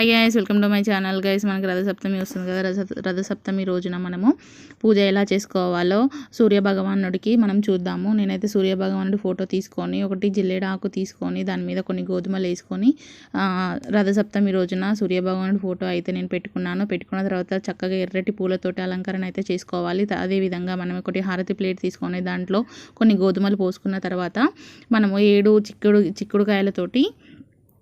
Hi guys welcome to my channel guys మనకి రథసప్తమి వస్తుంది కదా. రథ రథసప్తమి రోజున మనము పూజ ఎలా చేసుకోవాలో సూర్య భగవానుడికి మనం చూద్దాము. నేనైతే సూర్య భగవానుడి ఫోటో తీసుకొని ఒకటి జిల్లేడ ఆకు తీసుకొని దాని మీద కొన్ని గోధుమలు వేసుకొని రథసప్తమి రోజున సూర్య భగవానుడి ఫోటో అయితే నేను పెట్టుకున్నాను. పెట్టుకున్న తర్వాత చక్కగా ఎర్రటి పూలతోటి అలంకరణ అయితే చేసుకోవాలి. అదేవిధంగా మనం ఒకటి హారతి ప్లేట్ తీసుకొని దాంట్లో కొన్ని గోధుమలు పోసుకున్న తర్వాత మనము ఏడు చిక్కుడు చిక్కుడుకాయలతోటి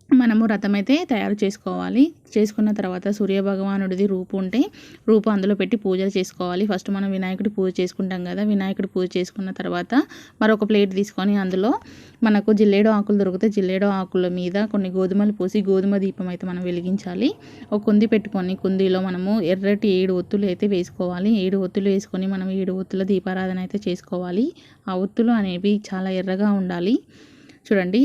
మనము రథం అయితే తయారు చేసుకోవాలి. చేసుకున్న తర్వాత సూర్యభగవానుడిది రూపు ఉంటే రూపు అందులో పెట్టి పూజలు చేసుకోవాలి. ఫస్ట్ మనం వినాయకుడి పూజ చేసుకుంటాం కదా వినాయకుడి పూజ చేసుకున్న తర్వాత మరొక ప్లేట్ తీసుకొని అందులో మనకు జిల్లేడో ఆకులు దొరికితే జిల్లేడో ఆకుల మీద కొన్ని గోధుమలు పోసి గోధుమ దీపం అయితే మనం వెలిగించాలి. ఒక కుంది పెట్టుకొని కుందీలో మనము ఎర్రటి ఏడు ఒత్తులు అయితే వేసుకోవాలి. ఏడు ఒత్తులు వేసుకొని మనం ఏడు ఒత్తుల దీపారాధన అయితే చేసుకోవాలి. ఆ ఒత్తులు అనేవి చాలా ఎర్రగా ఉండాలి. చూడండి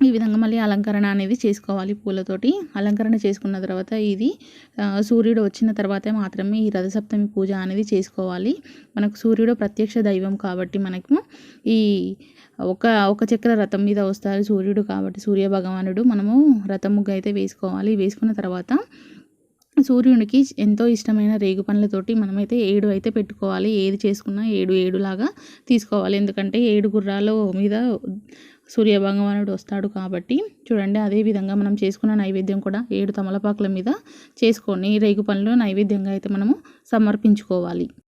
ఈ విధంగా మళ్ళీ అలంకరణ అనేది చేసుకోవాలి పూలతోటి. అలంకరణ చేసుకున్న తర్వాత ఇది సూర్యుడు వచ్చిన తర్వాతే మాత్రమే ఈ రథసప్తమి పూజ అనేది చేసుకోవాలి. మనకు సూర్యుడు ప్రత్యక్ష దైవం కాబట్టి మనకు ఈ ఒక ఒక చక్ర రథం మీద వస్తారు సూర్యుడు కాబట్టి సూర్య భగవానుడు. మనము రథం ముగ్గు అయితే వేసుకోవాలి. వేసుకున్న తర్వాత సూర్యునికి ఎంతో ఇష్టమైన రేగు పండ్లతోటి మనమైతే ఏడు అయితే పెట్టుకోవాలి. ఏది చేసుకున్నా ఏడు ఏడులాగా తీసుకోవాలి. ఎందుకంటే ఏడు గుర్రాల మీద సూర్య భగవానుడు వస్తాడు కాబట్టి చూడండి అదే విధంగా మనం చేసుకున్న నైవేద్యం కూడా ఏడు తమలపాకుల మీద చేసుకొని రేగు పనులు నైవేద్యంగా అయితే మనము సమర్పించుకోవాలి.